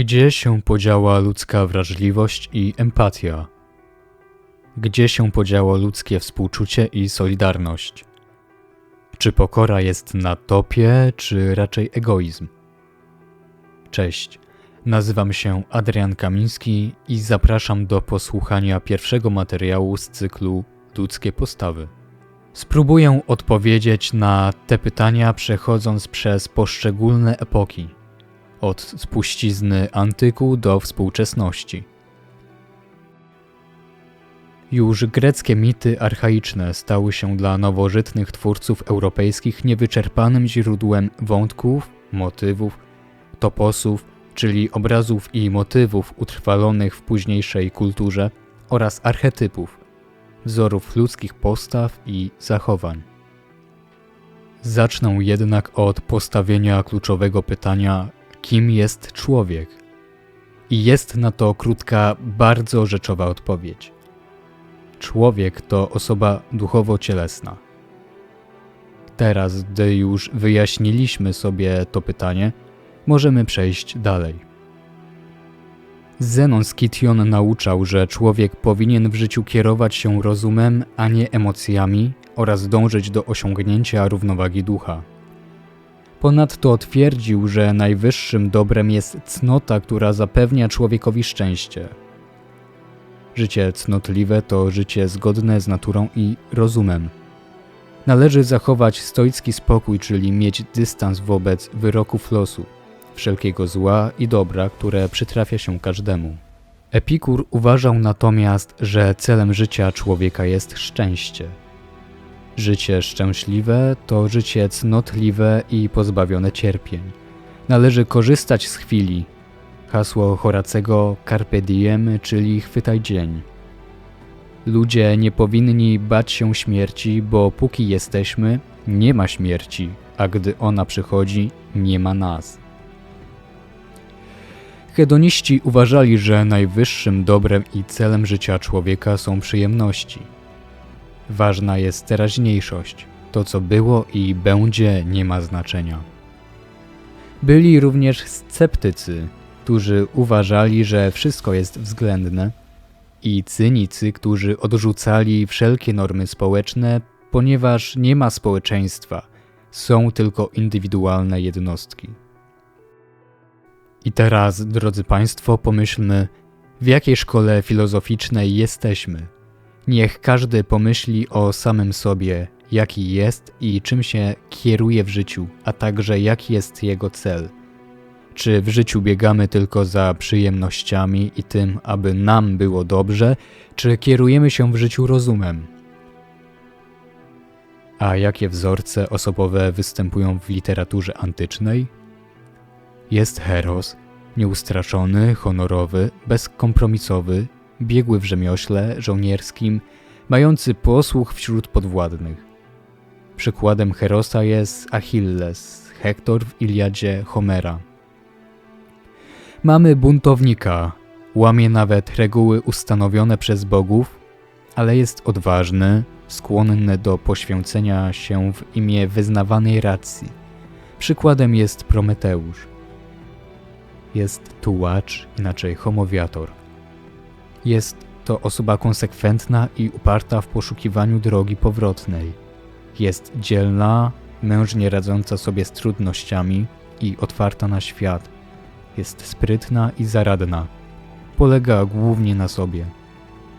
Gdzie się podziała ludzka wrażliwość i empatia? Gdzie się podziało ludzkie współczucie i solidarność? Czy pokora jest na topie, czy raczej egoizm? Cześć, nazywam się Adrian Kamiński i zapraszam do posłuchania pierwszego materiału z cyklu Ludzkie postawy. Spróbuję odpowiedzieć na te pytania przechodząc przez poszczególne epoki od spuścizny antyku do współczesności. Już greckie mity archaiczne stały się dla nowożytnych twórców europejskich niewyczerpanym źródłem wątków, motywów, toposów, czyli obrazów i motywów utrwalonych w późniejszej kulturze oraz archetypów, wzorów ludzkich postaw i zachowań. Zacznę jednak od postawienia kluczowego pytania, kim jest człowiek? I jest na to krótka, bardzo rzeczowa odpowiedź. Człowiek to osoba duchowo-cielesna. Teraz, gdy już wyjaśniliśmy sobie to pytanie, możemy przejść dalej. Zenon z Kition nauczał, że człowiek powinien w życiu kierować się rozumem, a nie emocjami oraz dążyć do osiągnięcia równowagi ducha. Ponadto twierdził, że najwyższym dobrem jest cnota, która zapewnia człowiekowi szczęście. Życie cnotliwe to życie zgodne z naturą i rozumem. Należy zachować stoicki spokój, czyli mieć dystans wobec wyroków losu, wszelkiego zła i dobra, które przytrafia się każdemu. Epikur uważał natomiast, że celem życia człowieka jest szczęście. Życie szczęśliwe to życie cnotliwe i pozbawione cierpień. Należy korzystać z chwili. Hasło Horacego Carpe diem, czyli chwytaj dzień. Ludzie nie powinni bać się śmierci, bo póki jesteśmy, nie ma śmierci, a gdy ona przychodzi, nie ma nas. Hedoniści uważali, że najwyższym dobrem i celem życia człowieka są przyjemności. Ważna jest teraźniejszość. To, co było i będzie, nie ma znaczenia. Byli również sceptycy, którzy uważali, że wszystko jest względne, i cynicy, którzy odrzucali wszelkie normy społeczne, ponieważ nie ma społeczeństwa, są tylko indywidualne jednostki. I teraz, drodzy Państwo, pomyślmy, w jakiej szkole filozoficznej jesteśmy. Niech każdy pomyśli o samym sobie, jaki jest i czym się kieruje w życiu, a także jaki jest jego cel. Czy w życiu biegamy tylko za przyjemnościami i tym, aby nam było dobrze, czy kierujemy się w życiu rozumem? A jakie wzorce osobowe występują w literaturze antycznej? Jest Heros, nieustraszony, honorowy, bezkompromisowy, biegły w rzemiośle żołnierskim, mający posłuch wśród podwładnych. Przykładem Herosa jest Achilles, Hektor w Iliadzie Homera. Mamy buntownika, łamie nawet reguły ustanowione przez bogów, ale jest odważny, skłonny do poświęcenia się w imię wyznawanej racji. Przykładem jest Prometeusz. Jest tułacz, inaczej homowiator. Jest to osoba konsekwentna i uparta w poszukiwaniu drogi powrotnej. Jest dzielna, mężnie radząca sobie z trudnościami i otwarta na świat. Jest sprytna i zaradna. Polega głównie na sobie.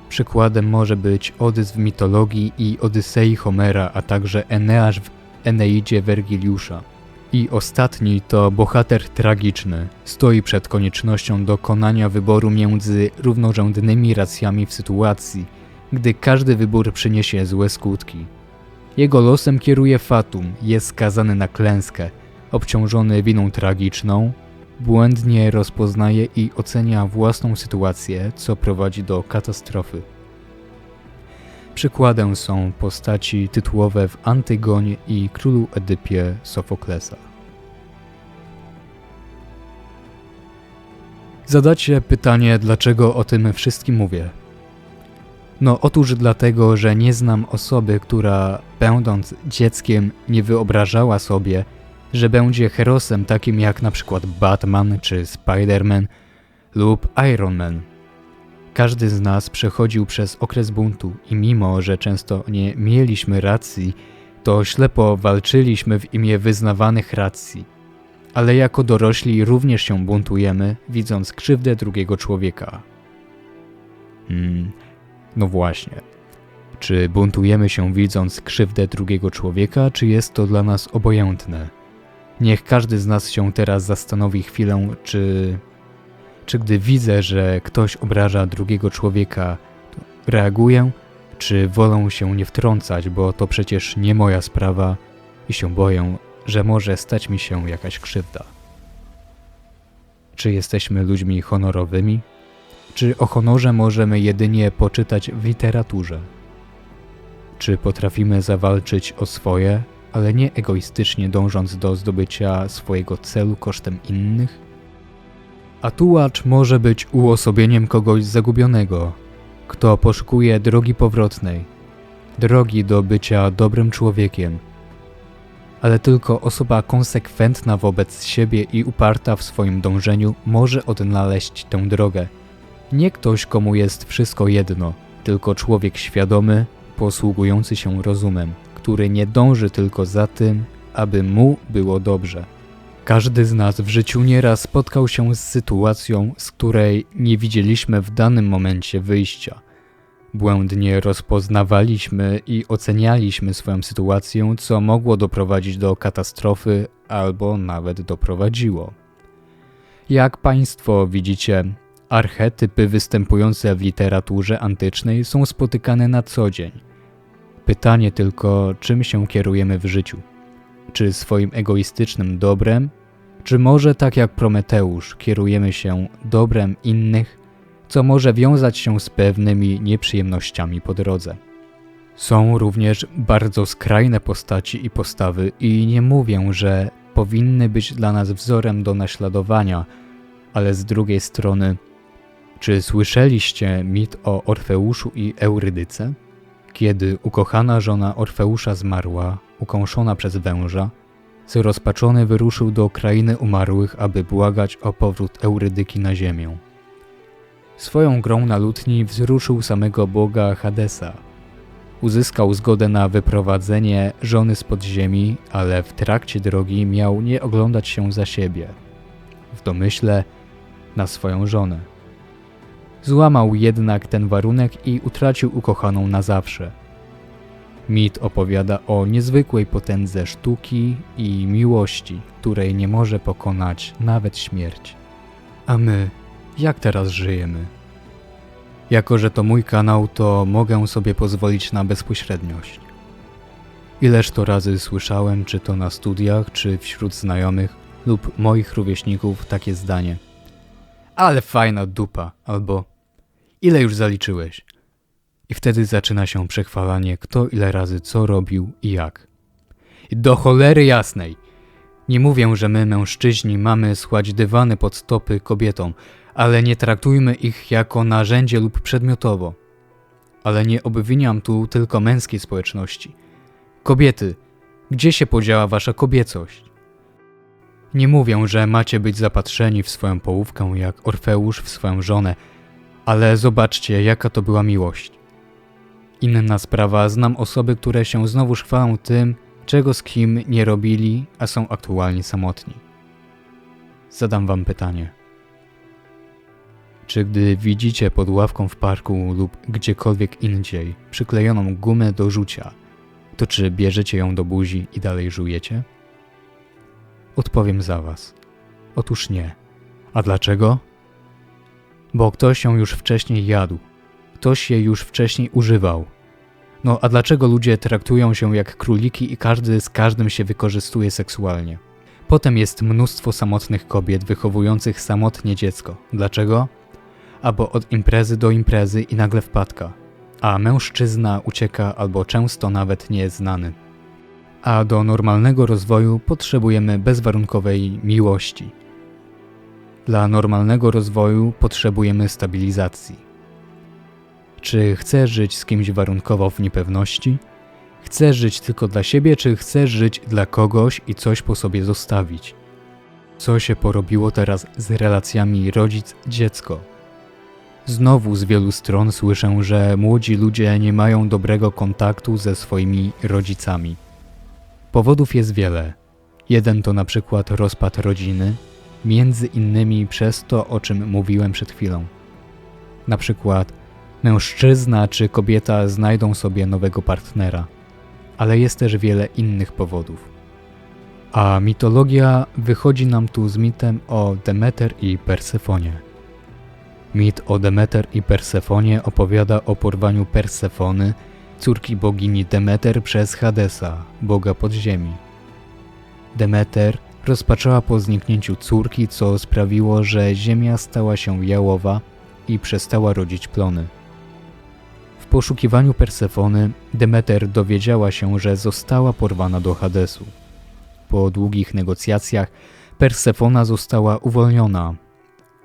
Przykładem może być Odys w mitologii i Odysei Homera, a także Eneasz w Eneidzie Wergiliusza. I ostatni to bohater tragiczny. Stoi przed koniecznością dokonania wyboru między równorzędnymi racjami w sytuacji, gdy każdy wybór przyniesie złe skutki. Jego losem kieruje Fatum, jest skazany na klęskę, obciążony winą tragiczną, błędnie rozpoznaje i ocenia własną sytuację, co prowadzi do katastrofy. Przykładem są postaci tytułowe w Antygonie i Królu Edypie Sofoklesa. Zadacie pytanie, dlaczego o tym wszystkim mówię. No otóż dlatego, że nie znam osoby, która będąc dzieckiem nie wyobrażała sobie, że będzie herosem takim jak na przykład Batman czy Spider-Man lub Iron Man. Każdy z nas przechodził przez okres buntu i mimo, że często nie mieliśmy racji, to ślepo walczyliśmy w imię wyznawanych racji. Ale jako dorośli również się buntujemy, widząc krzywdę drugiego człowieka. Hmm, no właśnie. Czy buntujemy się widząc krzywdę drugiego człowieka, czy jest to dla nas obojętne? Niech każdy z nas się teraz zastanowi chwilę, czy czy gdy widzę, że ktoś obraża drugiego człowieka, reaguję, czy wolę się nie wtrącać, bo to przecież nie moja sprawa i się boję, że może stać mi się jakaś krzywda? Czy jesteśmy ludźmi honorowymi? Czy o honorze możemy jedynie poczytać w literaturze? Czy potrafimy zawalczyć o swoje, ale nie egoistycznie dążąc do zdobycia swojego celu kosztem innych? A tułacz może być uosobieniem kogoś zagubionego, kto poszukuje drogi powrotnej, drogi do bycia dobrym człowiekiem. Ale tylko osoba konsekwentna wobec siebie i uparta w swoim dążeniu może odnaleźć tę drogę. Nie ktoś, komu jest wszystko jedno, tylko człowiek świadomy, posługujący się rozumem, który nie dąży tylko za tym, aby mu było dobrze. Każdy z nas w życiu nieraz spotkał się z sytuacją, z której nie widzieliśmy w danym momencie wyjścia. Błędnie rozpoznawaliśmy i ocenialiśmy swoją sytuację, co mogło doprowadzić do katastrofy albo nawet doprowadziło. Jak Państwo widzicie, archetypy występujące w literaturze antycznej są spotykane na co dzień. Pytanie tylko, czym się kierujemy w życiu czy swoim egoistycznym dobrem, czy może tak jak Prometeusz kierujemy się dobrem innych, co może wiązać się z pewnymi nieprzyjemnościami po drodze. Są również bardzo skrajne postaci i postawy i nie mówię, że powinny być dla nas wzorem do naśladowania, ale z drugiej strony, czy słyszeliście mit o Orfeuszu i Eurydyce? Kiedy ukochana żona Orfeusza zmarła, ukąszona przez węża, zrozpaczony wyruszył do krainy umarłych, aby błagać o powrót Eurydyki na ziemię. Swoją grą na lutni wzruszył samego boga Hadesa. Uzyskał zgodę na wyprowadzenie żony z podziemi, ale w trakcie drogi miał nie oglądać się za siebie. W domyśle na swoją żonę. Złamał jednak ten warunek i utracił ukochaną na zawsze – Mit opowiada o niezwykłej potędze sztuki i miłości, której nie może pokonać nawet śmierć. A my, jak teraz żyjemy? Jako, że to mój kanał, to mogę sobie pozwolić na bezpośredniość. Ileż to razy słyszałem, czy to na studiach, czy wśród znajomych lub moich rówieśników, takie zdanie. Ale fajna dupa, albo ile już zaliczyłeś? I wtedy zaczyna się przechwalanie, kto ile razy co robił i jak. Do cholery jasnej! Nie mówię, że my, mężczyźni, mamy słać dywany pod stopy kobietom, ale nie traktujmy ich jako narzędzie lub przedmiotowo. Ale nie obwiniam tu tylko męskiej społeczności. Kobiety, gdzie się podziała wasza kobiecość? Nie mówię, że macie być zapatrzeni w swoją połówkę jak Orfeusz w swoją żonę, ale zobaczcie, jaka to była miłość. Inna sprawa, znam osoby, które się znowu chwalą tym, czego z kim nie robili, a są aktualnie samotni. Zadam wam pytanie. Czy gdy widzicie pod ławką w parku lub gdziekolwiek indziej przyklejoną gumę do rzucia, to czy bierzecie ją do buzi i dalej żujecie? Odpowiem za was. Otóż nie. A dlaczego? Bo ktoś ją już wcześniej jadł, Ktoś je już wcześniej używał. No a dlaczego ludzie traktują się jak króliki i każdy z każdym się wykorzystuje seksualnie? Potem jest mnóstwo samotnych kobiet wychowujących samotnie dziecko. Dlaczego? Albo od imprezy do imprezy i nagle wpadka. A mężczyzna ucieka albo często nawet nie jest znany. A do normalnego rozwoju potrzebujemy bezwarunkowej miłości. Dla normalnego rozwoju potrzebujemy stabilizacji. Czy chcesz żyć z kimś warunkowo w niepewności? Chcesz żyć tylko dla siebie, czy chcesz żyć dla kogoś i coś po sobie zostawić? Co się porobiło teraz z relacjami rodzic-dziecko? Znowu z wielu stron słyszę, że młodzi ludzie nie mają dobrego kontaktu ze swoimi rodzicami. Powodów jest wiele. Jeden to na przykład rozpad rodziny, między innymi przez to, o czym mówiłem przed chwilą. Na przykład mężczyzna czy kobieta znajdą sobie nowego partnera, ale jest też wiele innych powodów. A mitologia wychodzi nam tu z mitem o Demeter i Persefonie. Mit o Demeter i Persefonie opowiada o porwaniu Persefony, córki bogini Demeter przez Hadesa, boga podziemi. Demeter rozpaczała po zniknięciu córki, co sprawiło, że ziemia stała się jałowa i przestała rodzić plony. Poszukiwaniu Persefony Demeter dowiedziała się, że została porwana do Hadesu. Po długich negocjacjach Persefona została uwolniona,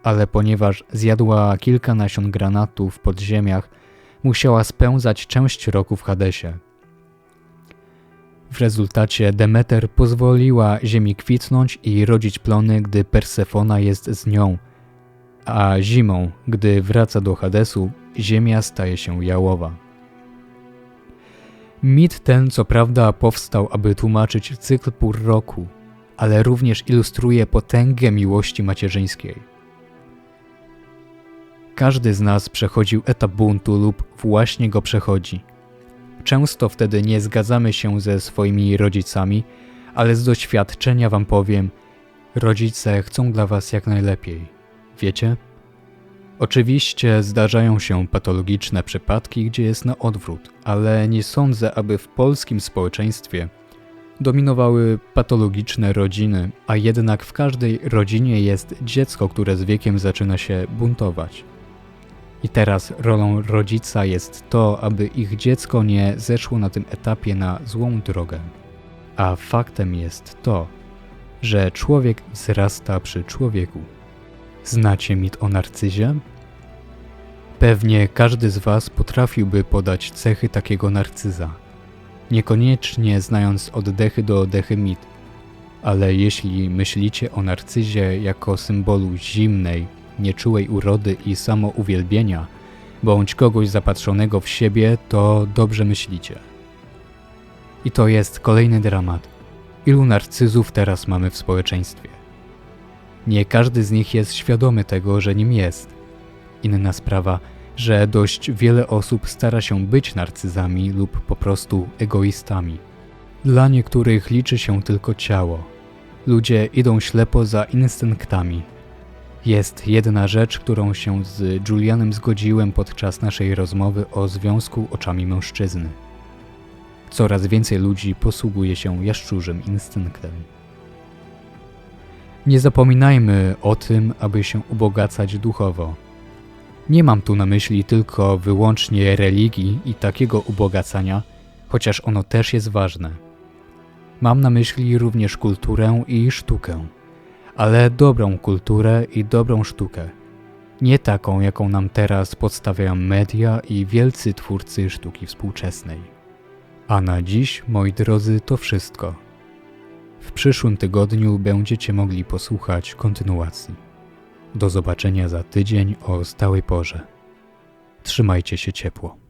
ale ponieważ zjadła kilka nasion granatu w podziemiach, musiała spędzać część roku w Hadesie. W rezultacie Demeter pozwoliła ziemi kwitnąć i rodzić plony, gdy Persefona jest z nią, a zimą, gdy wraca do Hadesu, ziemia staje się jałowa. Mit ten, co prawda, powstał, aby tłumaczyć cykl pór roku, ale również ilustruje potęgę miłości macierzyńskiej. Każdy z nas przechodził etap buntu lub właśnie go przechodzi. Często wtedy nie zgadzamy się ze swoimi rodzicami, ale z doświadczenia wam powiem, rodzice chcą dla was jak najlepiej. Wiecie? Oczywiście zdarzają się patologiczne przypadki, gdzie jest na odwrót, ale nie sądzę, aby w polskim społeczeństwie dominowały patologiczne rodziny, a jednak w każdej rodzinie jest dziecko, które z wiekiem zaczyna się buntować. I teraz rolą rodzica jest to, aby ich dziecko nie zeszło na tym etapie na złą drogę. A faktem jest to, że człowiek wzrasta przy człowieku. Znacie mit o narcyzie? Pewnie każdy z Was potrafiłby podać cechy takiego narcyza. Niekoniecznie znając oddechy do oddechy mit, ale jeśli myślicie o narcyzie jako symbolu zimnej, nieczułej urody i samouwielbienia, bądź kogoś zapatrzonego w siebie, to dobrze myślicie. I to jest kolejny dramat. Ilu narcyzów teraz mamy w społeczeństwie? Nie każdy z nich jest świadomy tego, że nim jest. Inna sprawa, że dość wiele osób stara się być narcyzami lub po prostu egoistami. Dla niektórych liczy się tylko ciało. Ludzie idą ślepo za instynktami. Jest jedna rzecz, którą się z Julianem zgodziłem podczas naszej rozmowy o związku oczami mężczyzny. Coraz więcej ludzi posługuje się jaszczurzym instynktem. Nie zapominajmy o tym, aby się ubogacać duchowo. Nie mam tu na myśli tylko wyłącznie religii i takiego ubogacania, chociaż ono też jest ważne. Mam na myśli również kulturę i sztukę, ale dobrą kulturę i dobrą sztukę. Nie taką, jaką nam teraz podstawiają media i wielcy twórcy sztuki współczesnej. A na dziś, moi drodzy, to wszystko. W przyszłym tygodniu będziecie mogli posłuchać kontynuacji. Do zobaczenia za tydzień o stałej porze. Trzymajcie się ciepło.